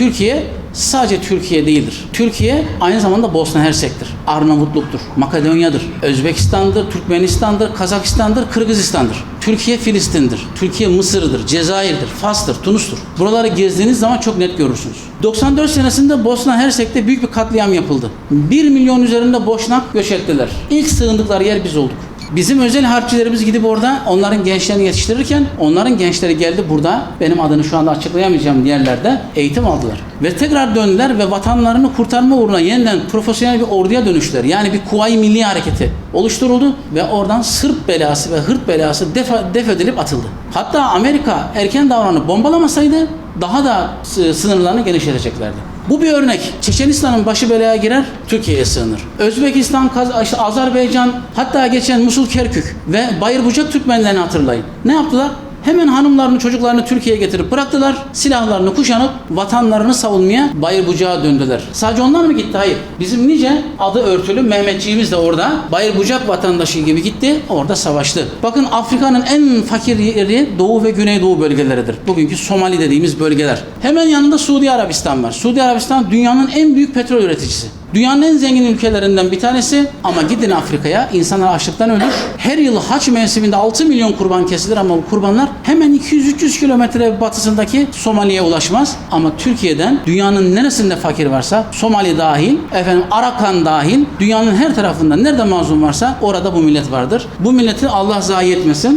Türkiye sadece Türkiye değildir. Türkiye aynı zamanda Bosna Hersek'tir. Arnavutluk'tur, Makedonya'dır, Özbekistan'dır, Türkmenistan'dır, Kazakistan'dır, Kırgızistan'dır. Türkiye Filistin'dir, Türkiye Mısır'dır, Cezayir'dir, Fas'tır, Tunus'tur. Buraları gezdiğiniz zaman çok net görürsünüz. 94 senesinde Bosna Hersek'te büyük bir katliam yapıldı. 1 milyon üzerinde Boşnak göç ettiler. İlk sığındıkları yer biz olduk. Bizim özel harpçilerimiz gidip orada onların gençlerini yetiştirirken onların gençleri geldi burada benim adını şu anda açıklayamayacağım yerlerde eğitim aldılar. Ve tekrar döndüler ve vatanlarını kurtarma uğruna yeniden profesyonel bir orduya dönüştüler. Yani bir Kuvayi Milli Hareketi oluşturuldu ve oradan Sırp belası ve Hırt belası def, def edilip atıldı. Hatta Amerika erken davranıp bombalamasaydı daha da sı- sınırlarını genişleteceklerdi. Bu bir örnek. Çeçenistan'ın başı belaya girer, Türkiye'ye sığınır. Özbekistan, Kaz- işte Azerbaycan, hatta geçen Musul Kerkük ve Bayırbucak Türkmenlerini hatırlayın. Ne yaptılar? Hemen hanımlarını, çocuklarını Türkiye'ye getirip bıraktılar. Silahlarını kuşanıp vatanlarını savunmaya Bayırbucak'a döndüler. Sadece onlar mı gitti? Hayır. Bizim nice adı örtülü Mehmetçiğimiz de orada Bayırbucak vatandaşı gibi gitti. Orada savaştı. Bakın Afrika'nın en fakir yeri Doğu ve Güneydoğu bölgeleridir. Bugünkü Somali dediğimiz bölgeler. Hemen yanında Suudi Arabistan var. Suudi Arabistan dünyanın en büyük petrol üreticisi. Dünyanın en zengin ülkelerinden bir tanesi ama gidin Afrika'ya insanlar açlıktan ölür. Her yıl haç mevsiminde 6 milyon kurban kesilir ama bu kurbanlar hemen 200-300 kilometre batısındaki Somali'ye ulaşmaz. Ama Türkiye'den dünyanın neresinde fakir varsa Somali dahil, efendim Arakan dahil dünyanın her tarafında nerede mazlum varsa orada bu millet vardır. Bu milleti Allah zayi etmesin.